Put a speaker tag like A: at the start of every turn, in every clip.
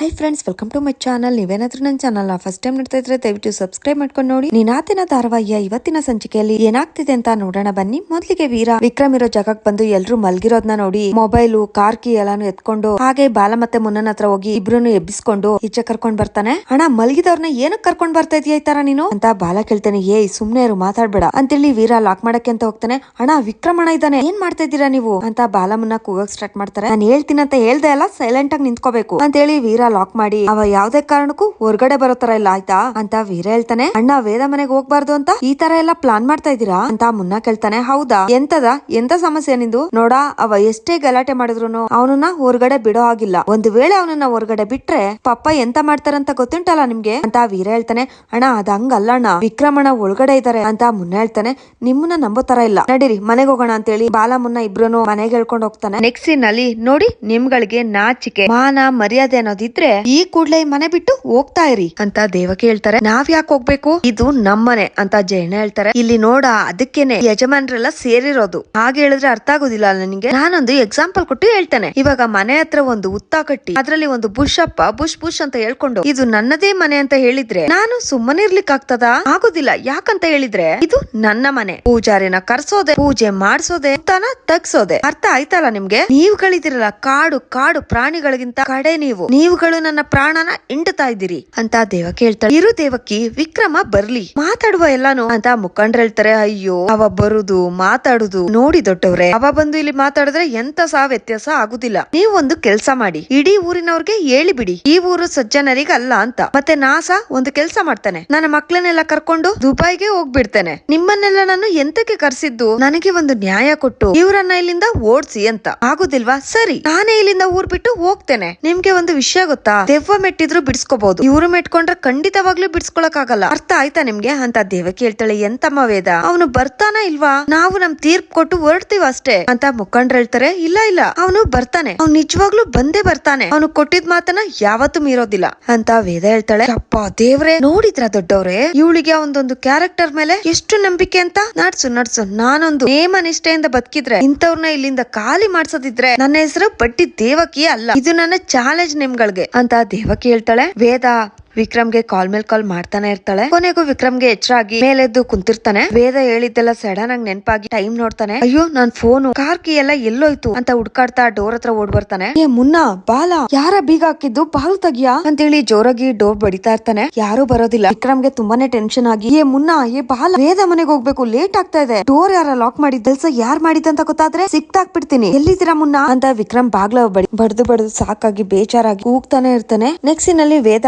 A: Hi friends welcome to my channel ನೀವೇನಾದ್ರೂ ನನ್ನ channel first time ನೋಡ್ತಾ ಇದ್ರೆ ದಯವಿಟ್ಟು ಸಬ್ಸ್ಕ್ರೈಬ್ ಮಾಡ್ಕೊಂಡು ನೋಡಿ. ನೀನಾತಿನ ಧಾರಾವಾಹಿಯ ಇವತ್ತಿನ ಸಂಚಿಕೆಯಲ್ಲಿ ಏನಾಗ್ತಿದೆ ಅಂತ ನೋಡೋಣ ಬನ್ನಿ. ಮೊದಲಿಗೆ ವೀರ, ವಿಕ್ರಮ್ ಇರೋ ಜಾಗಕ್ಕೆ ಬಂದು ಎಲ್ರು ಮಲ್ಗಿರೋದ್ನ ನೋಡಿ. ಮೊಬೈಲು ಕಾರ್ ಕೀ ಎಲ್ಲಾನು ಎತ್ಕೊಂಡು, ಹಾಗೆ ಬಾಲ ಮತ್ತೆ ಮುನ್ನನ ಹತ್ರ ಹೋಗಿ ಇಬ್ರು ಎಬ್ಬಿಸ್ಕೊಂಡು ಈಚೆ ಕರ್ಕೊಂಡ್ ಬರ್ತಾನೆ. ಅಣ್ಣ ಮಲ್ಗಿದವ್ರನ್ನ ಏನಕ್ ಕರ್ಕೊಂಡ್ ಬರ್ತಾ ಇದೀಯ ಈ ತರ ನೀನು? ಅಂತ ಬಾಲ ಕೇಳ್ತಾನೆ. ಏಯ್, ಸುಮ್ನೆ ಇರು, ಮಾತಾಡ್ಬೇಡ. ಅಂತೇಳಿ ವೀರ ಲಾಕ್ ಮಾಡಕ್ಕೆ ಅಂತ ಹೋಗ್ತಾನೆ. ಅಣ್ಣ, ವಿಕ್ರಮ್ ಇದ್ದಾನೆ. ಏನ್ ಮಾಡ್ತಾ ಇದ್ದೀರಾ ನೀವು? ಅಂತ ಬಾಲಮನ್ನ ಕೂಗಕ್ ಸ್ಟಾರ್ಟ್ ಮಾಡ್ತಾರೆ. ನಾನು ಹೇಳ್ತೀನಿ ಅಂತ ಹೇಳ್ದೆ ಅಲ್ಲ ಸೈಲೆಂಟ್ ಆಗಿ ನಿಂತ್ಕೋಬೇಕು. ಅಂತ ಹೇಳಿ ವೀರ ಲಾಕ್ ಮಾಡಿ, ಅವ ಯಾವ್ದೇ ಕಾರಣಕ್ಕೂ ಹೊರಗಡೆ ಬರೋ ತರ ಇಲ್ಲ, ಆಯ್ತಾ? ಅಂತ ವೀರ ಹೇಳ್ತಾನೆ. ಅಣ್ಣ ವೇದ ಮನೆಗೆ ಹೋಗ್ಬಾರ್ದು ಅಂತ ಈ ತರ ಎಲ್ಲ ಪ್ಲಾನ್ ಮಾಡ್ತಾ ಇದೀರಾ ಅಂತ ಮುನ್ನ ಕೇಳ್ತಾನೆ. ಹೌದಾ? ಎಂತದ? ಎಂತ ಸಮಸ್ಯೆ ನಿಂದು? ನೋಡ, ಅವ ಎಷ್ಟೇ ಗಲಾಟೆ ಮಾಡಿದ್ರು ಅವನನ್ನ ಹೊರಗಡೆ ಬಿಡೋ ಆಗಿಲ್ಲ ಒಂದು ವೇಳೆ ಅವನನ್ನ ಹೊರಗಡೆ ಬಿಟ್ರೆ ಪಪ್ಪ ಎಂತ ಮಾಡ್ತಾರಂತ ಗೊತ್ತುಂಟಲ್ಲ ನಿಮ್ಗೆ? ಅಂತ ವೀರ ಹೇಳ್ತಾನೆ. ಅಣ್ಣ, ಅದ ಹಂಗಲ್ಲ ಅಣ್ಣ. ವಿಕ್ರಮಣ ಒಳಗಡೆ ಇದಾರೆ ಅಂತ ಮುನ್ನ ಹೇಳ್ತಾನೆ. ನಿಮ್ಮನ್ನ ನಂಬೋ ತರ ಇಲ್ಲ. ನಡೀರಿ, ಮನೆಗೆ ಹೋಗೋಣ ಅಂತ ಹೇಳಿ ಬಾಲ ಮುನ್ನ ಇಬ್ರು ಮನೆಗೆ ಹೇಳ್ಕೊಂಡು ಹೋಗ್ತಾನೆ. ನೆಕ್ಸ್ಟ್ ಸೀನ್ ಅಲ್ಲಿ ನೋಡಿ ನಿಮ್ಗಳಿಗೆ ನಾಚಿಕೆ. ಮಾನ, ಮರ್ಯಾದೆ ಅನ್ನೋದಿದ್ರೆ ಈ ಕೂಡ್ಲೆ ಮನೆ ಬಿಟ್ಟು ಹೋಗ್ತಾ ಇರಿ ಅಂತ ದೇವಕಿ ಹೇಳ್ತಾರೆ ನಾವ್ ಯಾಕೆ ಹೋಗ್ಬೇಕು? ಇದು ನಮ್ಮನೆ ಅಂತ ಜಯಣ್ಣ ಹೇಳ್ತಾರೆ. ಇಲ್ಲಿ ನೋಡ, ಅದಕ್ಕೇನೆ ಯಜಮಾನ್ರೆಲ್ಲ ಸೇರಿರೋದು. ಹಾಗೆ ಹೇಳಿದ್ರೆ ಅರ್ಥ ಆಗೋದಿಲ್ಲ ನನಗೆ ನಾನೊಂದು ಎಕ್ಸಾಂಪಲ್ ಕೊಟ್ಟು ಹೇಳ್ತೇನೆ. ಇವಾಗ ಮನೆ ಹತ್ರ ಒಂದು ಉತ್ತ ಕಟ್ಟಿ, ಅದ್ರಲ್ಲಿ ಒಂದು ಬುಷ್ ಅಪ್ಪ ಬುಷ್ ಬುಷ್ ಅಂತ ಹೇಳ್ಕೊಂಡು, ಇದು ನನ್ನದೇ ಮನೆ ಅಂತ ಹೇಳಿದ್ರೆ ನಾನು ಸುಮ್ಮನೆ ಇರ್ಲಿಕ್ಕೆ ಆಗ್ತದ? ಆಗೋದಿಲ್ಲ. ಯಾಕಂತ ಹೇಳಿದ್ರೆ ಇದು ನನ್ನ ಮನೆ. ಪೂಜಾರಿನ ಕರ್ಸೋದೆ, ಪೂಜೆ ಮಾಡ್ಸೋದೆ ತನ ತಗ್ಸೋದೆ. ಅರ್ಥ ಆಯ್ತಲ್ಲ ನಿಮ್ಗೆ? ನೀವುಗಳಿದಿರಲ್ಲ ಕಾಡು ಕಾಡು ಪ್ರಾಣಿಗಳಿಗಿಂತ ಕಡೆ ನೀವು. ನೀವುಗಳು ನನ್ನ ಪ್ರಾಣನ ಇಂಡುತ್ತಾ ಇದ್ದೀರಿ ಅಂತ ದೇವ ಕೇಳ್ತಾರೆ ಇರು ದೇವಕ್ಕಿ ವಿಕ್ರಮ ಬರ್ಲಿ. ಮಾತಾಡುವ ಎಲ್ಲಾನು ಅಂತ ಮುಖಂಡ್ರ ಹೇಳ್ತಾರೆ, ಅಯ್ಯೋ, ಅವ ಬರುದು, ಮಾತಾಡುದು. ನೋಡಿ ದೊಡ್ಡವ್ರೆ, ಅವ ಬಂದು ಇಲ್ಲಿ ಮಾತಾಡಿದ್ರೆ ಎಂತ ಸಹ ವ್ಯತ್ಯಾಸ ಆಗುದಿಲ್ಲ. ನೀವು ಒಂದು ಕೆಲ್ಸ ಮಾಡಿ, ಇಡೀ ಊರಿನವ್ರಿಗೆ ಹೇಳಿ ಬಿಡಿ. ಈ ಊರು ಸಜ್ಜನರಿಗೆ ಅಲ್ಲ ಅಂತ. ಮತ್ತೆ ನಾಸ ಒಂದು ಕೆಲ್ಸ ಮಾಡ್ತಾನೆ. ನನ್ನ ಮಕ್ಕಳನ್ನೆಲ್ಲ ಕರ್ಕೊಂಡು ದುಬೈಗೆ ಹೋಗ್ಬಿಡ್ತೇನೆ. ನಿಮ್ಮನ್ನೆಲ್ಲ ನಾನು ಎಂತಕ್ಕೆ ಕರ್ಸಿದ್ದು? ನನಗೆ ಒಂದು ನ್ಯಾಯ ಕೊಟ್ಟು ಇವರನ್ನ ಇಲ್ಲಿಂದ ಓಡ್ಸಿ ಅಂತ. ಆಗುದಿಲ್ವಾ? ಸರಿ. ನಾನೇ ಇಲ್ಲಿಂದ ಊರ್ ಬಿಟ್ಟು ಹೋಗ್ತೇನೆ. ನಿಮ್ಗೆ ಒಂದು ವಿಷಯ ಗೊತ್ತಾ? ದೆವ್ವ ಮೆಟ್ಟಿದ್ರು ಬಿಡಿಸ್ಕೋಬಹುದು ಇವ್ರು ಮೆಟ್ಕೊಂಡ್ರೆ ಖಂಡಿತವಾಗ್ಲೂ ಬಿಡಿಸ್ಕೊಳಕ್ ಆಗಲ್ಲ ಅರ್ಥ ಆಯ್ತಾ ನಿಮ್ಗೆ? ಅಂತ ದೇವಕ್ಕೆ ಹೇಳ್ತಾಳೆ ಎಂತಮ್ಮ ವೇದ? ಅವನು ಬರ್ತಾನ ಇಲ್ವಾ? ನಾವು ನಮ್ ತೀರ್ಪ್ ಕೊಟ್ಟು ಹೊರಡ್ತೀವ ಅಷ್ಟೇ? ಅಂತ ಮುಖಂಡ್ರು ಹೇಳ್ತಾರೆ, ಇಲ್ಲ ಇಲ್ಲ. ಅವನು ಬರ್ತಾನೆ. ಅವ್ನು ನಿಜವಾಗ್ಲೂ ಬಂದೇ ಬರ್ತಾನೆ. ಅವನು ಕೊಟ್ಟಿದ್ ಮಾತನ್ನ ಯಾವತ್ತೂ ಮೀರೋದಿಲ್ಲ. ಅಂತ ವೇದ ಹೇಳ್ತಾಳೆ ಅಪ್ಪ ದೇವ್ರೆ, ನೋಡಿದ್ರ ದೊಡ್ಡವ್ರೆ? ಇವಳಿಗೆ ಒಂದೊಂದು ಕ್ಯಾರೆಕ್ಟರ್ ಮೇಲೆ ಎಷ್ಟು ನಂಬಿಕೆ ಅಂತ? ನಡ್ಸು ನಡ್ಸು. ನಾನೊಂದು ನೇಮ ನಿಷ್ಠೆಯಿಂದ ಬದುಕಿದ್ರೆ, ಇಂಥವ್ರನ್ನ ಇಲ್ಲಿಂದ ಖಾಲಿ ಮಾಡ್ಸೋದಿದ್ರೆ ನನ್ನ ಹೆಸರು ಬಟ್ಟಿ ದೇವಕಿ ಅಲ್ಲ. ಇದು ನನ್ನ ಚಾಲೆಂಜ್ ನಿಮ್ಗಳಿಗೆ. ಅಂತ ದೇವಕಿ ಹೇಳ್ತಾಳೆ ವೇದ ವಿಕ್ರಮ್ಗೆ ಕಾಲ್ ಮೇಲ್ ಕಾಲ್ ಮಾಡ್ತಾನೆ ಇರ್ತಾಳೆ. ಕೊನೆಗೂ ವಿಕ್ರಮ್ಗೆ ಹೆಚ್ಚಾಗಿ ಮೇಲೆದ್ದು ಕುಂತಿರ್ತಾನೆ. ವೇದ ಹೇಳಿದ್ದೆಲ್ಲ ಸಡನ್ ಆಗಿ ನೆನಪಾಗಿ ಟೈಮ್ ನೋಡ್ತಾನೆ. ಅಯ್ಯೋ, ನಾನ್ ಫೋನು, ಕಾರ್ ಕಿ ಎಲ್ಲ ಎಲ್ಲೋಯ್ತು ಅಂತ ಹುಡ್ಕಾಡ್ತಾ ಡೋರ್ ಹತ್ರ ಓಡ್ ಬರ್ತಾನೆ. ಏ, ಮುನ್ನ, ಬಾಲ, ಯಾರ ಬೀಗ ಹಾಕಿದ್ದು? ಬಾಲ್ ಅಂತ ಅಂತೇಳಿ ಜೋರಾಗಿ ಡೋರ್ ಬಡಿತಾ ಇರ್ತಾನೆ. ಯಾರು ಬರೋದಿಲ್ಲ. ವಿಕ್ರಮ್ಗೆ ತುಂಬಾನೇ ಟೆನ್ಷನ್ ಆಗಿ, ಏ, ಮುನ್ನ, ಏ, ಬಾಲ, ವೇದ ಮನೆಗೆ ಹೋಗ್ಬೇಕು ಲೇಟ್ ಆಗ್ತಾ ಇದೆ. ಡೋರ್ ಯಾರ ಲಾಕ್ ಮಾಡಿದ್? ಕೆಲ್ಸ ಯಾರ್ ಮಾಡಿದಂತ ಗೊತ್ತಾದ್ರೆ ಸಿಕ್ತಾಕ್ಬಿಡ್ತೀನಿ ಎಲ್ಲಿದ್ದೀರಾ ಮುನ್ನ? ಅಂತ ವಿಕ್ರಮ್ ಬಾಗ್ಲ ಬಡಿ, ಬಡ್ದು ಬಡ್ದು ಸಾಕಾಗಿ ಬೇಜಾರಾಗಿ ಕೂಗ್ತಾನೆ ಇರ್ತಾನೆ. ನೆಕ್ಸ್ಟ್ನಲ್ಲಿ ವೇದ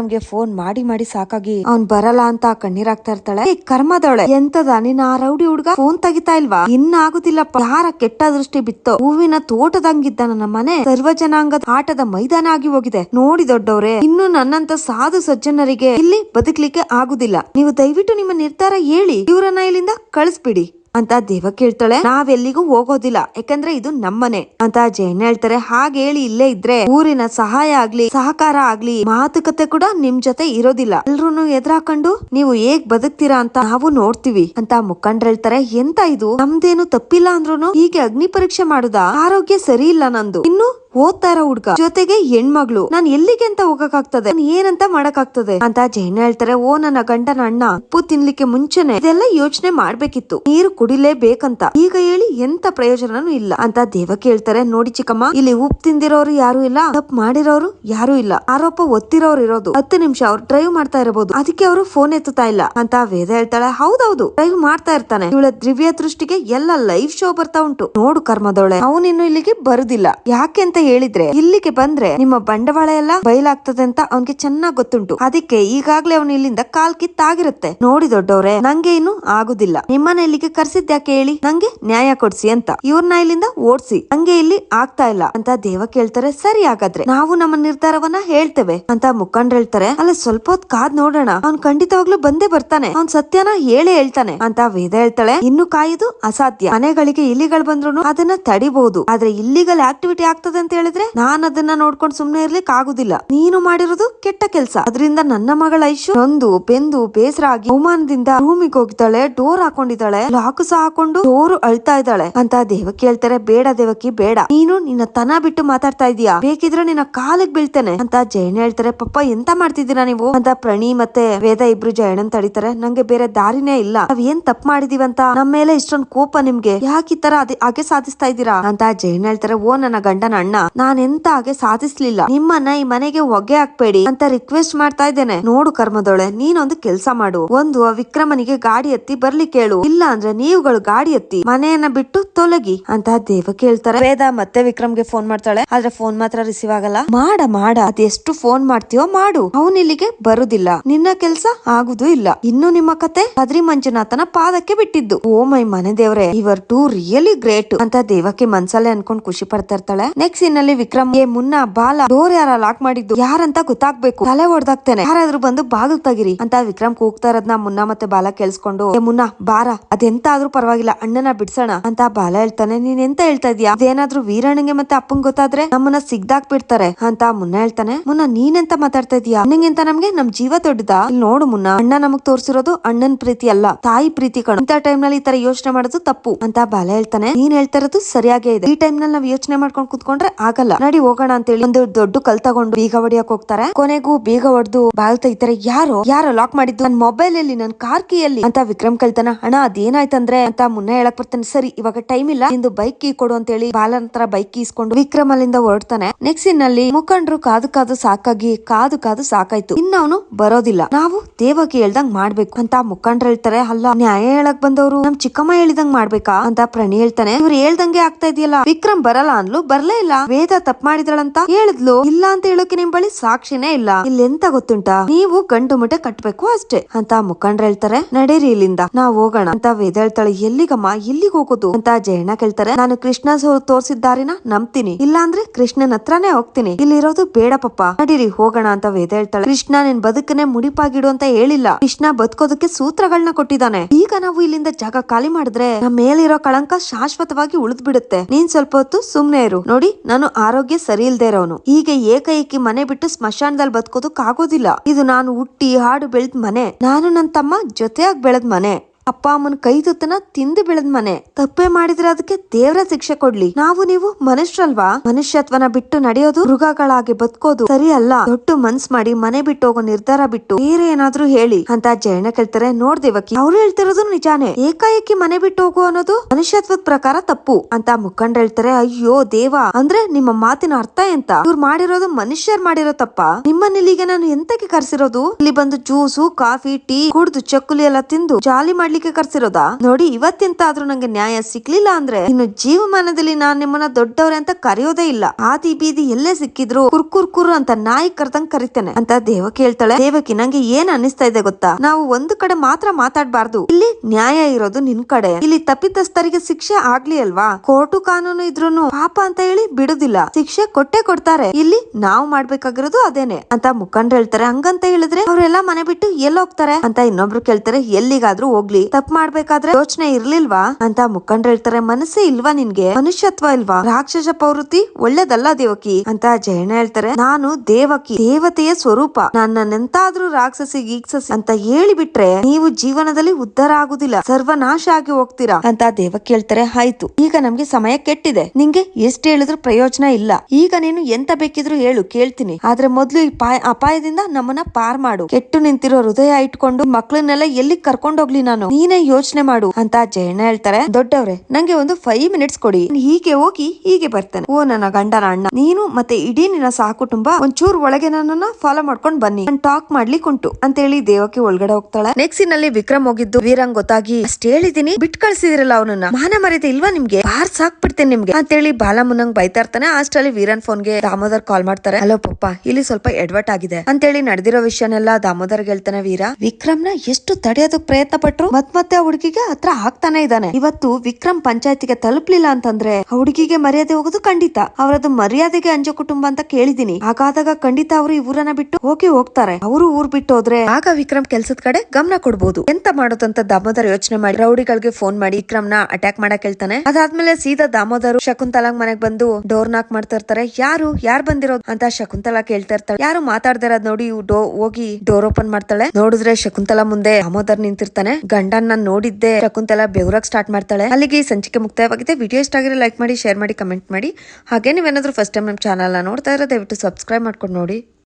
A: ವಿಕ್ರಮ್ಗೆ ಫೋನ್ ಮಾಡಿ ಮಾಡಿ ಸಾಕಾಗಿ ಅವ್ನ್ ಬರಲ್ಲ ಅಂತ ಕಣ್ಣೀರಾಗ್ತಾ ಇರ್ತಾಳೆ. ಈ ಕರ್ಮದೊಳೆ ಎಂತದ ನೀನ್ ಆ ರೌಡಿ ಹುಡ್ಗ? ಫೋನ್ ತೆಗಿತಾ ಇಲ್ವಾ? ಇನ್ನ ಆಗುದಿಲ್ಲಪ್ಪ ಯಾರ ಕೆಟ್ಟ ದೃಷ್ಟಿ ಬಿತ್ತೋ? ಹೂವಿನ ತೋಟದಂಗಿದ್ದ ನನ್ನ ಮನೆ ಸರ್ವ ಜನಾಂಗದ ಆಟದ ಮೈದಾನ ಆಗಿ ಹೋಗಿದೆ. ನೋಡಿ ದೊಡ್ಡವ್ರೆ, ಇನ್ನು ನನ್ನಂತ ಸಾಧು ಸಜ್ಜನರಿಗೆ ಇಲ್ಲಿ ಬದುಕ್ಲಿಕ್ಕೆ ಆಗುದಿಲ್ಲ. ನೀವು ದಯವಿಟ್ಟು ನಿಮ್ಮ ನಿರ್ಧಾರ ಹೇಳಿ. ಇವರನ್ನ ಇಲ್ಲಿಂದ ಕಳಿಸ್ಬಿಡಿ. ಅಂತ ದೇವ ಕೇಳ್ತಾಳೆ. ನಾವೆಲ್ಲಿಗೂ ಹೋಗೋದಿಲ್ಲ, ಯಾಕಂದ್ರೆ ಇದು ನಮ್ಮನೆ. ಅಂತ ಜೈನ್ ಹೇಳ್ತಾರೆ. ಹಾಗೆ ಹೇಳಿ ಇಲ್ಲೇ ಇದ್ರೆ ಊರಿನ ಸಹಾಯ ಆಗ್ಲಿ, ಸಹಕಾರ ಆಗ್ಲಿ, ಮಾತುಕತೆ ಕೂಡ ನಿಮ್ ಜೊತೆ ಇರೋದಿಲ್ಲ. ಎಲ್ರು ಎದುರಾಕೊಂಡು ನೀವು ಹೇಗ್ ಬದುಕ್ತೀರಾ ಅಂತ ನಾವು ನೋಡ್ತೀವಿ ಅಂತ ಮುಖಂಡ್ರ ಹೇಳ್ತಾರೆ. ಎಂತ ಇದು? ನಮ್ದೇನು ತಪ್ಪಿಲ್ಲ ಅಂದ್ರೂನು ಹೀಗೆ ಅಗ್ನಿ ಪರೀಕ್ಷೆ ಮಾಡುದ? ಆರೋಗ್ಯ ಸರಿ ಇಲ್ಲ ನಂದು. ಇನ್ನು ಓದ್ತಾ ಇರೋ ಹುಡ್ಗ. ಜೊತೆಗೆ ಹೆಣ್ಮಗಳು. ನಾನ್ ಎಲ್ಲಿಗೆ ಅಂತ ಹೋಗಕ್ಕಾಗ್ತದೆ? ಏನಂತ ಮಾಡಕ್ಕಾಗ್ತದೆ? ಅಂತ ಜೈನ ಹೇಳ್ತಾರೆ, ಓ, ನನ್ನ ಗಂಡನ ಅಣ್ಣ, ಉಪ್ಪು ತಿನ್ಲಿಕ್ಕೆ ಮುಂಚೆನೆ ಇದೆಲ್ಲ ಯೋಚನೆ ಮಾಡ್ಬೇಕಿತ್ತು. ನೀರು ಕುಡಿಲೇಬೇಕಂತ. ಈಗ ಹೇಳಿ ಎಂತ ಪ್ರಯೋಜನನೂ ಇಲ್ಲ. ಅಂತ ದೇವಕ್ಕೆ ಹೇಳ್ತಾರೆ ನೋಡಿ ಚಿಕ್ಕಮ್ಮ, ಇಲ್ಲಿ ಉಪ್ಪು ತಿಂದಿರೋರು ಯಾರು ಇಲ್ಲ, ತಪ್ಪು ಮಾಡಿರೋರು ಯಾರು ಇಲ್ಲ. ಆರೋಪ ಒತ್ತಿರೋರು ಇರೋದು. ಹತ್ತು ನಿಮಿಷ ಅವ್ರು ಡ್ರೈವ್ ಮಾಡ್ತಾ ಇರಬಹುದು. ಅದಕ್ಕೆ ಅವರು ಫೋನ್ ಎತ್ತುತ್ತಾ ಇಲ್ಲ. ಅಂತ ವೇದ ಹೇಳ್ತಾಳೆ, ಹೌದೌದು, ಡ್ರೈವ್ ಮಾಡ್ತಾ ಇರ್ತಾನೆ. ಇವಳ ದಿವ್ಯ ದೃಷ್ಟಿಗೆ ಎಲ್ಲ ಲೈವ್ ಶೋ ಬರ್ತಾ ಉಂಟು. ನೋಡು ಕರ್ಮದೊಳೆ, ಅವನಿನ್ನು ಇಲ್ಲಿಗೆ ಬರುದಿಲ್ಲ. ಯಾಕೆ ಅಂತ ಹೇಳಿದ್ರೆ ಇಲ್ಲಿಗೆ ಬಂದ್ರೆ ನಿಮ್ಮ ಬಂಡವಾಳ ಎಲ್ಲ ಬಯಲಾಗ್ತದೆ ಅಂತ ಅವನ್ಗೆ ಚೆನ್ನಾಗ್ ಗೊತ್ತುಂಟು. ಅದಕ್ಕೆ ಈಗಾಗ್ಲೇ ಅವನು ಇಲ್ಲಿಂದ ಕಾಲ್ ಕಿತ್ತಾಗಿರುತ್ತೆ. ನೋಡಿ ದೊಡ್ಡವ್ರೆ, ನಂಗೆ ಇನ್ನು ಆಗುದಿಲ್ಲ. ನಿಮ್ಮನ್ನ ಇಲ್ಲಿಗೆ ಕರ್ಸಿದ್ಯಾಕೆ ಹೇಳಿ? ನಂಗೆ ನ್ಯಾಯ ಕೊಡ್ಸಿ ಅಂತ. ಇವ್ರನ್ನ ಇಲ್ಲಿಂದ ಓಡ್ಸಿ. ನಂಗೆ ಇಲ್ಲಿ ಆಗ್ತಾ ಇಲ್ಲ ಅಂತ ದೇವ ಕೇಳ್ತಾರೆ. ಸರಿ ಹಾಗಾದ್ರೆ, ನಾವು ನಮ್ಮ ನಿರ್ಧಾರವನ್ನ ಹೇಳ್ತೇವೆ ಅಂತ ಮುಖಂಡ್ರು ಹೇಳ್ತಾರೆ. ಅಲ್ಲ, ಸ್ವಲ್ಪ ಹೊತ್ ಕಾದ್ ನೋಡೋಣ. ಅವ್ನ್ ಖಂಡಿತವಾಗ್ಲೂ ಬಂದೇ ಬರ್ತಾನೆ. ಅವ್ನ್ ಸತ್ಯನ ಹೇಳೇ ಹೇಳ್ತಾನೆ ಅಂತ ವೇದ ಹೇಳ್ತಾಳೆ. ಇನ್ನು ಕಾಯುದು ಅಸಾಧ್ಯ. ಮನೆಗಳಿಗೆ ಇಲಿಗಳು ಬಂದ್ರು ಅದನ್ನ ತಡಿಬಹುದು ಆದ್ರೆ ಇಲ್ಲಿಗಲ್ ಆಕ್ಟಿವಿಟಿ ಆಗ್ತದೆ ಅಂತ ಹೇಳಿದ್ರೆ ನಾನ್ ಅದನ್ನ ನೋಡ್ಕೊಂಡು ಸುಮ್ನೆ ಇರ್ಲಿಕ್ ಆಗುದಿಲ್ಲ. ನೀನು ಮಾಡಿರೋದು ಕೆಟ್ಟ ಕೆಲ್ಸ. ಅದರಿಂದ ನನ್ನ ಮಗಳ ಐಶು ನೊಂದು ಬೆಂದು ಬೇಸರ ಆಗಿ ಅವಮಾನದಿಂದ ರೂಮಿಗೆ ಹೋಗಿದ್ದಾಳೆ ಡೋರ್ ಹಾಕೊಂಡಿದ್ದಾಳೆ, ಲಾಕ್ ಸಹ ಹಾಕೊಂಡು ಡೋರ್ ಅಳ್ತಾ ಇದ್ದಾಳೆ. ಅಂತ ದೇವಕಿ ಹೇಳ್ತಾರೆ ಬೇಡ ದೇವಕಿ, ಬೇಡ. ನೀನು ನಿನ್ನ ತನ ಬಿಟ್ಟು ಮಾತಾಡ್ತಾ ಇದೀಯಾ? ಬೇಕಿದ್ರೆ ನಿನ್ನ ಕಾಲಿಗೆ ಬೀಳ್ತೇನೆ. ಅಂತ ಜಯಣ್ಣ ಹೇಳ್ತಾರೆ, ಪಪ್ಪ, ಎಂತ ಮಾಡ್ತಿದ್ದೀರಾ ನೀವು? ಅಂತ ಪ್ರಣಿ ಮತ್ತೆ ವೇದ ಇಬ್ರು ಜಯಣ್ಣನ್ ತಡಿತಾರೆ. ನಂಗೆ ಬೇರೆ ದಾರಿನೇ ಇಲ್ಲ. ನಾವ್ ಏನ್ ತಪ್ಪು ಅಂತ ನಮ್ಮ ಮೇಲೆ ಇಷ್ಟೊಂದು ಕೋಪ ನಿಮ್ಗೆ. ಯಾಕೆ ಈ ತರ ಅದೇ, ಹಾಗೆ ಸಾಧಿಸ್ತಾ ಇದ್ದೀರಾ ಅಂತ ಜೈನ್ ಹೇಳ್ತಾರೆ, ಓ, ನನ್ನ ಗಂಡನ ಅಣ್ಣ. ನಾನ್ ಎಂತ ಹಾಗೆ ಸಾಧಿಸ್ಲಿಲ್ಲ. ನಿಮ್ಮನ್ನ ಈ ಮನೆಗೆ ಹೊಗೆ ಹಾಕ್ಬೇಡಿ ಅಂತ ರಿಕ್ವೆಸ್ಟ್ ಮಾಡ್ತಾ ಇದ್ದೇನೆ. ನೋಡು ಕರ್ಮದೊಳೆ, ನೀನೊಂದು ಕೆಲ್ಸ ಮಾಡು. ಒಂದು ವಿಕ್ರಮನಿಗೆ ಗಾಡಿ ಎತ್ತಿ ಬರ್ಲಿ ಕೇಳು. ಇಲ್ಲ ಅಂದ್ರೆ ನೀವುಗಳು ಗಾಡಿ ಎತ್ತಿ ಮನೆಯನ್ನ ಬಿಟ್ಟು ತೊಲಗಿ ಅಂತ ದೇವ ಕೇಳ್ತಾರೆ. ವೇದ ಮತ್ತೆ ವಿಕ್ರಮ್ಗೆ ಫೋನ್ ಮಾಡ್ತಾಳೆ. ಆದ್ರೆ ಫೋನ್ ಮಾತ್ರ ರಿಸೀವ್ ಆಗಲ್ಲ. ಮಾಡ ಮಾಡ. ಅದೆಷ್ಟು ಫೋನ್ ಮಾಡ್ತೀಯೋ ಮಾಡು. ಅವನ್ ಇಲ್ಲಿಗೆ ಬರುದಿಲ್ಲ. ನಿನ್ನ ಕೆಲ್ಸ ಆಗುದು ಇಲ್ಲ. ಇನ್ನು ನಿಮ್ಮ ಕತೆ ಕದ್ರಿ ಮಂಜುನಾಥನ ಪಾದಕ್ಕೆ ಬಿಟ್ಟಿದ್ದು. ಓ ಮೈ ಮನೆ ದೇವ್ರೆ, ಇವರ್ ಟೂ ರಿಯಲಿ ಗ್ರೇಟ್ ಅಂತ ದೇವಕ್ಕೆ ಮನ್ಸಲ್ಲೇ ಅನ್ಕೊಂಡ್ ಖುಷಿ ಪಡ್ತಾ ಇರ್ತಾಳೆ. ನೆಕ್ಸ್ಟ್ ಇನ್ನಲ್ಲಿ ವಿಕ್ರಮ್ಗೆ ಮುನ್ನ ಬಾಲ ಡೋರ್ ಯಾರ ಲಾಕ್ ಮಾಡಿದ್ದು ಯಾರಂತ ಗೊತ್ತಾಗ್ಬೇಕು. ತಲೆ ಹೊಡೆದಾಗ್ತಾನೆ ಯಾರಾದ್ರೂ ಬಂದು ಬಾಗಿಲು ತಗಿರಿ ಅಂತ ವಿಕ್ರಮ್ ಕೂಗ್ತಾ ಇರೋದ್ನ ಮುನ್ನ ಮತ್ತೆ ಬಾಲ ಕೇಳಿಸ್ಕೊಂಡು, ಏ ಮುನ್ನ, ಬಾರ. ಅದೆಂತ ಆದ್ರೂ ಪರವಾಗಿಲ್ಲ. ಅಣ್ಣನ ಬಿಡ್ಸೋಣ. ಅಂತ ಬಾಲ ಹೇಳ್ತಾನೆ, ನೀನ್ ಎಂತ ಹೇಳ್ತಾ ಇದೀಯಾ? ಅದೇನಾದ್ರೂ ವೀರಣ್ಣಗೆ ಮತ್ತೆ ಅಪ್ಪಂಗ್ ಗೊತ್ತಾದ್ರೆ ನಮ್ಮನ್ನ ಸಿಗ್ದಾಕ್ ಬಿಡ್ತಾರೆ ಅಂತ ಮುನ್ನ ಹೇಳ್ತಾನೆ, ಮುನ್ನ ನೀನೆಂತ ಮಾತಾಡ್ತಾ ಇದೀಯಾ? ಅಣ್ಣಂಗೆಂತ ನಮ್ಗೆ? ನಮ್ ಜೀವ ದೊಡ್ಡದ? ನೋಡು ಮುನ್ನ, ಅಣ್ಣ ನಮಗ್ ತೋರ್ಸಿರೋದು ಅಣ್ಣನ್ ಪ್ರೀತಿ ಅಲ್ಲ, ತಾಯಿ ಪ್ರೀತಿ ಕಣ. ಇಂತ ಟೈಮ್ನಲ್ಲಿ ಈ ತರ ಯೋಚನೆ ಮಾಡೋದು ತಪ್ಪು. ಅಂತ ಬಾಲ ಹೇಳ್ತಾನೆ, ನೀನ್ ಹೇಳ್ತಾ ಇರೋದು ಸರಿಯಾಗೇ ಇದೆ. ಈ ಟೈಮ್ನಲ್ಲಿ ನಾವ್ ಯೋಚನೆ ಮಾಡ್ಕೊಂಡು ಕುತ್ಕೊಂಡ್ರೆ ಆಗಲ್ಲ. ನಡಿ ಹೋಗೋಣ ಅಂತ ಹೇಳಿ ಒಂದು ದೊಡ್ಡ ಕಲ್ ತಗೊಂಡು ಬೀಗ ಹೊಡಿಯಕ್ ಹೋಗ್ತಾರೆ. ಕೊನೆಗೂ ಬೀಗ ಹೊಡೆದು ಬಾಲ್ ತೆಗಿತಾರೆ ಯಾರೋ ಯಾರೋ ಲಾಕ್ ಮಾಡಿದ್ದು. ನನ್ ಮೊಬೈಲ್ ಅಲ್ಲಿ, ನನ್ ಕಾರ್ ಕೀಯಲ್ಲಿ ಅಂತ ವಿಕ್ರಮ್ ಕೇಳ್ತಾನ. ಹಣ ಅದೇನಾಯ್ತಂದ್ರೆ? ಅಂತ ಮುನ್ನ ಹೇಳಕ್ ಬರ್ತಾನೆ. ಸರಿ, ಇವಾಗ ಟೈಮ್ ಇಲ್ಲ. ನಿಂದು ಬೈಕ್ ಕೀ ಕೊಡು ಅಂತ ಹೇಳಿ ಬಾಲನ್ ತರ ಬೈಕ್ ಇಸ್ಕೊಂಡು ವಿಕ್ರಮ್ ಅಲ್ಲಿಂದ ಹೊರಡ್ತಾನೆ. ನೆಕ್ಸ್ಟ್ ಇನ್ನಲ್ಲಿ ಮುಖಂಡ್ರು ಕಾದು ಕಾದು ಸಾಕಾಗಿ, ಕಾದು ಕಾದು ಸಾಕಾಯ್ತು. ಇನ್ನ ಅವನು ಬರೋದಿಲ್ಲ. ನಾವು ದೇವಕಿ ಹೇಳ್ದಂಗ್ ಮಾಡ್ಬೇಕು ಅಂತ ಮುಖಂಡ್ರು ಹೇಳ್ತಾರೆ. ಅಲ್ಲ, ನ್ಯಾಯ ಹೇಳಕ್ ಬಂದವರು. ನಮ್ ಚಿಕ್ಕಮ್ಮ ಹೇಳಿದಂಗ್ ಮಾಡ್ಬೇಕಾ? ಅಂತ ಪ್ರಣಿ ಹೇಳ್ತಾನೆ. ಇವ್ರು ಹೇಳ್ದಂಗೆ ಆಗ್ತಾ ಇದೆಯಲ್ಲ. ವಿಕ್ರಮ್ ಬರಲ್ಲ ಅನ್ಲು ಬರ್ಲೇ ಇಲ್ಲ. ವೇದ ತಪ್ಪು ಮಾಡಿದ್ರಳಂತ ಹೇಳಿದ್ಲು? ಇಲ್ಲ ಅಂತ ಹೇಳೋಕೆ ನಿಮ್ ಬಳಿ ಸಾಕ್ಷಿನೇ ಇಲ್ಲ. ಇಲ್ಲೆಂತ ಗೊತ್ತುಂಟಾ? ನೀವು ಗಂಡು ಮುಟ್ಟೆ ಕಟ್ಬೇಕು ಅಷ್ಟೇ. ಅಂತ ಮುಖಂಡ್ರ ಹೇಳ್ತಾರೆ. ನಡೀರಿ ಇಲ್ಲಿಂದ. ನಾವ್ ಹೋಗೋಣ. ಅಂತ ವೇದ ಹೇಳ್ತಾಳೆ. ಎಲ್ಲಿಗಮ್ಮ? ಎಲ್ಲಿಗೆ ಹೋಗೋದು? ಅಂತ ಜಯಣ್ಣ ಕೇಳ್ತಾರೆ. ನಾನು ಕೃಷ್ಣ ತೋರ್ಸಿದ್ ದಾರಿನ ನಂಬ್ತೀನಿ. ಇಲ್ಲ ಅಂದ್ರೆ ಕೃಷ್ಣನ್ ಹತ್ರನೇ ಹೋಗ್ತೀನಿ. ಇಲ್ಲಿರೋದು ಬೇಡ ಪಪ್ಪ. ನಡೀರಿ, ಹೋಗೋಣ ಅಂತ ವೇದ ಹೇಳ್ತಾಳೆ. ಕೃಷ್ಣ ನಿನ್ ಬದುಕನೆ ಮುಡಿಪಾಗಿಡು ಅಂತ ಹೇಳಿಲ್ಲ. ಕೃಷ್ಣ ಬದುಕೋದಕ್ಕೆ ಸೂತ್ರಗಳನ್ನ ಕೊಟ್ಟಿದ್ದಾನೆ. ಈಗ ನಾವು ಇಲ್ಲಿಂದ ಜಾಗ ಖಾಲಿ ಮಾಡಿದ್ರೆ ನಮ್ಮ ಮೇಲಿರೋ ಕಳಂಕ ಶಾಶ್ವತವಾಗಿ ಉಳಿದ್ ಬಿಡುತ್ತೆ ನೀನ್ ಸ್ವಲ್ಪ ಹೊತ್ತು ಸುಮ್ನೆ ಇರು. ನೋಡಿ, ನಾನು ಆರೋಗ್ಯ ಸರಿ ಇಲ್ದೇ ಇರೋನು. ಹೀಗೆ ಏಕೈಕಿ ಮನೆ ಬಿಟ್ಟು ಸ್ಮಶಾನದಲ್ಲಿ ಬದುಕೋದಕ್ಕಾಗೋದಿಲ್ಲ. ಇದು ನಾನು ಹುಟ್ಟಿ ಹಾಡು ಬೆಳೆದ ಮನೆ. ನಾನು ನನ್ನ ತಮ್ಮ ಜೊತೆಯಾಗಿ ಬೆಳೆದ್ ಮನೆ. ಅಪ್ಪ ಅಮ್ಮನ ಕೈ ತುತ್ತನ ತಿಂದು ಬೆಳೆದ ಮನೆ. ತಪ್ಪೆ ಮಾಡಿದ್ರೆ ಅದಕ್ಕೆ ದೇವ್ರ ಶಿಕ್ಷೆ ಕೊಡ್ಲಿ. ನಾವು ನೀವು ಮನುಷ್ಯರಲ್ವಾ? ಮನುಷ್ಯತ್ವನ ಬಿಟ್ಟು ನಡೆಯೋದು, ಮೃಗಗಳಾಗಿ ಬದುಕೋದು ಸರಿ ಅಲ್ಲ ದೊಡ್ಡ ಮನ್ಸ್ ಮಾಡಿ ಮನೆ ಬಿಟ್ಟು ಹೋಗೋ ನಿರ್ಧಾರ ಬಿಟ್ಟು ಬೇರೆ ಏನಾದ್ರೂ ಹೇಳಿ. ಅಂತ ಜಯಣ್ಣ ಕೇಳ್ತಾರೆ. ನೋಡ್ದೇವಕಿ ಅವ್ರು ಹೇಳ್ತಿರೋದು ನಿಜಾನೇ. ಏಕಾಏಕಿ ಮನೆ ಬಿಟ್ಟು ಹೋಗು ಅನ್ನೋದು ಮನುಷ್ಯತ್ವದ ಪ್ರಕಾರ ತಪ್ಪು ಅಂತ ಮುಖಂಡ ಹೇಳ್ತಾರೆ. ಅಯ್ಯೋ ದೇವ, ಅಂದ್ರೆ ನಿಮ್ಮ ಮಾತಿನ ಅರ್ಥ ಎಂತ? ಇವ್ರು ಮಾಡಿರೋದು ಮನುಷ್ಯರ್ ಮಾಡಿರೋ ತಪ್ಪ? ನಿಮ್ಮನ್ನ ಇಲ್ಲಿಗೆ ನಾನು ಎಂತಕ್ಕೆ ಕರ್ಸಿರೋದು? ಇಲ್ಲಿ ಬಂದು ಜ್ಯೂಸು, ಕಾಫಿ, ಟೀ, ಕುಡ್ದು ಚಕ್ಕುಲಿ ಎಲ್ಲ ತಿಂದು ಜಾಲಿ ಮಾಡ್ಲಿಕ್ಕೆ ಕರ್ಸಿರೋದಾ? ನೋಡಿ ಇವತ್ತಿಂತ ಆದ್ರೂ ನಂಗೆ ನ್ಯಾಯ ಸಿಕ್ಲಿಲ್ಲ ಅಂದ್ರೆ ಇನ್ನು ಜೀವಮಾನದಲ್ಲಿ ನಾನ್ ನಿಮ್ಮನ್ನ ದೊಡ್ಡವ್ರೆ ಅಂತ ಕರೆಯೋದೇ ಇಲ್ಲ. ಆದಿ ಬೀದಿ ಎಲ್ಲೇ ಸಿಕ್ಕಿದ್ರು ಕುರ್ ಕುರ್ ಅಂತ ನಾಯಿ ಕರ್ದಂಗ್ ಕರಿತೇನೆ. ಅಂತ ದೇವಕಿ ಹೇಳ್ತಾಳೆ ದೇವಕಿ, ನಂಗೆ ಏನ್ ಅನಿಸ್ತಾ ಇದೆ ಗೊತ್ತಾ? ನಾವು ಒಂದು ಕಡೆ ಮಾತ್ರ ಮಾತಾಡ್ಬಾರ್ದು. ಇಲ್ಲಿ ನ್ಯಾಯ ಇರೋದು ನಿನ್ ಕಡೆ. ಇಲ್ಲಿ ತಪ್ಪಿತಸ್ಥರಿಗೆ ಶಿಕ್ಷೆ ಆಗ್ಲಿ ಅಲ್ವಾ? ಕೋರ್ಟು ಕಾನೂನು ಇದ್ರೂನು ಪಾಪ ಅಂತ ಹೇಳಿ ಬಿಡುದಿಲ್ಲ. ಶಿಕ್ಷೆ ಕೊಟ್ಟೆ ಕೊಡ್ತಾರೆ. ಇಲ್ಲಿ ನಾವು ಮಾಡ್ಬೇಕಾಗಿರೋದು ಅದೇನೆ. ಅಂತ ಮುಖಂಡ್ರು ಹೇಳ್ತಾರೆ. ಹಂಗಂತ ಹೇಳಿದ್ರೆ ಅವರೆಲ್ಲ ಮನೆ ಬಿಟ್ಟು ಎಲ್ಲಿ ಹೋಗ್ತಾರೆ ಅಂತ ಇನ್ನೊಬ್ರು ಕೇಳ್ತಾರೆ. ಎಲ್ಲಿಗಾದ್ರೂ ಹೋಗ್ಲಿ. ತಪ್ಪು ಮಾಡ್ಬೇಕಾದ್ರೆ ಯೋಚನೆ ಇರ್ಲಿಲ್ವಾ? ಅಂತ ಮುಖಂಡ್ರು ಹೇಳ್ತಾರೆ, ಮನಸ್ಸೇ ಇಲ್ವಾ ನಿನ್ಗೆ? ಮನುಷ್ಯತ್ವ ಇಲ್ವಾ? ರಾಕ್ಷಸ ಪ್ರವೃತ್ತಿ ಒಳ್ಳೇದಲ್ಲ ದೇವಕಿ? ಅಂತ ಜಯಣ್ಣ ಹೇಳ್ತಾರೆ, ನಾನು ದೇವಕಿ, ದೇವತೆಯ ಸ್ವರೂಪ. ನನ್ನನ್ನೆಂತಾದ್ರೂ ರಾಕ್ಷಸಿ, ಗೀಕ್ಷಸಿ ಅಂತ ಹೇಳಿಬಿಟ್ರೆ ನೀವು ಜೀವನದಲ್ಲಿ ಉದ್ಧಾರ ಆಗುದಿಲ್ಲ, ಸರ್ವನಾಶ ಆಗಿ ಹೋಗ್ತೀರಾ? ಅಂತ ದೇವಕಿ ಹೇಳ್ತಾರೆ, ಆಯ್ತು, ಈಗ ನಮ್ಗೆ ಸಮಯ ಕೆಟ್ಟಿದೆ. ನಿಂಗೆ ಎಷ್ಟು ಹೇಳಿದ್ರು ಪ್ರಯೋಜನ ಇಲ್ಲ. ಈಗ ನೀನು ಎಂತ ಬೇಕಿದ್ರು ಹೇಳು, ಕೇಳ್ತೀನಿ. ಆದ್ರೆ ಮೊದ್ಲು ಈ ಪಾಯ- ಅಪಾಯದಿಂದ ನಮ್ಮನ್ನ ಪಾರ್ ಮಾಡು. ಕೆಟ್ಟು ನಿಂತಿರೋ ಹೃದಯ ಇಟ್ಕೊಂಡು ಮಕ್ಕಳನ್ನೆಲ್ಲ ಎಲ್ಲಿ ಕರ್ಕೊಂಡೋಗ್ಲಿ ನಾನು? ನೀನೇ ಯೋಚನೆ ಮಾಡು ಅಂತ ಜಯಣ್ಣ ಹೇಳ್ತಾರೆ. ದೊಡ್ಡವ್ರೆ, ನಂಗೆ ಒಂದು ಫೈವ್ ಮಿನಿಟ್ಸ್ ಕೊಡಿ. ಹೀಗೆ ಹೋಗಿ ಹೀಗೆ ಬರ್ತಾನೆ. ಓ, ನನ್ನ ಗಂಡನ ಅಣ್ಣ. ನೀನು ಮತ್ತೆ ಇಡೀ ನಿನ್ನ ಸಹಕುಟುಂಬ ಒಂಚೂರ್ ಒಳಗೆ ನನ್ನನ್ನ ಫಾಲೋ ಮಾಡ್ಕೊಂಡ್ ಬನ್ನಿ. ನಾನು ಟಾಕ್ ಮಾಡ್ಲಿಕ್ಕೆ ಉಂಟು ಅಂತ ಹೇಳಿ ದೇವಕ್ಕೆ ಒಳಗಡೆ ಹೋಗ್ತಾಳೆ. ನೆಕ್ಸ್ಟ್ನಲ್ಲಿ ವಿಕ್ರಮ್ ಹೋಗಿದ್ದು. ವೀರಂಗ್ ಗೊತ್ತಾಗಿ, ಅಷ್ಟ್ ಹೇಳಿದೀನಿ ಬಿಟ್ ಕಳ್ಸಿದಿರಲ್ಲ ಅವನನ್ನ. ಮಾನ ಮರ್ಯಾದೆ ಇಲ್ವಾ ನಿಮ್ಗೆ? ಬಾರ್ ಸಾಕ್ಬಿಡ್ತೇನೆ ನಿಮ್ಗೆ. ಅಂತ ಹೇಳಿ ಬಾಲ ಮುನ್ನಂಗ್ ಬೈತಾ ಇರ್ತಾನೆ ಅಷ್ಟಲ್ಲಿ ವೀರನ್ ಫೋನ್ಗೆ ದಾಮೋದರ್ ಕಾಲ್ ಮಾಡ್ತಾರೆ. ಹಲೋ ಪಪ್ಪ, ಇಲ್ಲಿ ಸ್ವಲ್ಪ ಎಡ್ವರ್ಟ್ ಆಗಿದೆ. ಅಂತ ಹೇಳಿ ನಡೆದಿರೋ ವಿಷಯನೆಲ್ಲ ದಾಮೋದರ್ ಹೇಳ್ತಾನೆ ವೀರ. ವಿಕ್ರಮ್ನ ಎಷ್ಟು ತಡೆಯೋದಕ್ ಪ್ರಯತ್ನ ಪಟ್ರು? ಮತ್ ಮತ್ತೆ ಆ ಹುಡುಗಿಗೆ ಹತ್ರ ಆಗ್ತಾನೆ ಇದ್ದಾನೆ. ಇವತ್ತು ವಿಕ್ರಮ್ ಪಂಚಾಯತಿಗೆ ತಲುಪ್ಲಿಲ್ಲ ಅಂತಂದ್ರೆ ಆ ಹುಡುಗಿಗೆ ಮರ್ಯಾದೆ ಹೋಗೋದು ಖಂಡಿತ. ಅವರದು ಮರ್ಯಾದೆಗೆ ಅಂಜೋ ಕುಟುಂಬ ಅಂತ ಕೇಳಿದೀನಿ ಹಾಗಾದಾಗ ಖಂಡಿತ ಅವರು ಈ ಊರನ್ನ ಬಿಟ್ಟು ಹೋಗಿ ಹೋಗ್ತಾರೆ. ಅವರು ಊರ್ ಬಿಟ್ಟು ಹೋದ್ರೆ ಆಗ ವಿಕ್ರಮ್ ಕೆಲ್ಸದ ಕಡೆ ಗಮನ ಕೊಡ್ಬೋದು. ಎಂತ ಮಾಡೋದಂತ ದಾಮೋದರ್ ಯೋಚನೆ ಮಾಡಿ ರೌಡಿಗಳಿಗೆ ಫೋನ್ ಮಾಡಿ ವಿಕ್ರಮ್ನ ಅಟ್ಯಾಕ್ ಮಾಡಕ್ ಹೇಳ್ತಾನೆ. ಅದಾದ್ಮೇಲೆ ಸೀದಾ ದಾಮೋದರ್ ಶಕುಂತಲಾಗ್ ಮನೆಗ್ ಬಂದು ಡೋರ್ ನಾಕ್ ಮಾಡ್ತಾ ಇರ್ತಾರೆ. ಯಾರು? ಯಾರು ಬಂದಿರೋದು? ಅಂತ ಶಕುಂತಲಾ ಕೇಳ್ತಾ ಇರ್ತಾಳೆ. ಯಾರು ಮಾತಾಡ್ದಿರೋದ್ ನೋಡಿ ಡೋ ಹೋಗಿ ಡೋರ್ ಓಪನ್ ಮಾಡ್ತಾಳೆ. ನೋಡಿದ್ರೆ ಶಕುಂತಲಾ ಮುಂದೆ ದಾಮೋದರ್ ನಿಂತಿರ್ತಾನೆ. ಗಂಡನ್ನ ನೋಡಿದ್ದೆ ಶಕುಂತಲಾ ಬೆವರಾಗಿ ಸ್ಟಾರ್ಟ್ ಮಾಡ್ತಾಳೆ. ಅಲ್ಲಿಗೆ ಈ ಸಂಚಿಕೆ ಮುಕ್ತಾಯವಾಗಿದೆ. ವಿಡಿಯೋ ಇಷ್ಟ ಆಗಿರೋ ಲೈಕ್ ಮಾಡಿ ಶೇರ್ ಮಾಡಿ ಕಮೆಂಟ್ ಮಾಡಿ. ಹಾಗೆ ನೀವೇನಾದ್ರೂ ಫಸ್ಟ್ ಟೈಮ್ ನಮ್ಮ ಚಾನಲ್ನ ನೋಡ್ತಾ ಇರೋ ದಯವಿಟ್ಟು ಸಬ್ಸ್ಕ್ರೈಬ್ ಮಾಡ್ಕೊಂಡು ನೋಡಿ.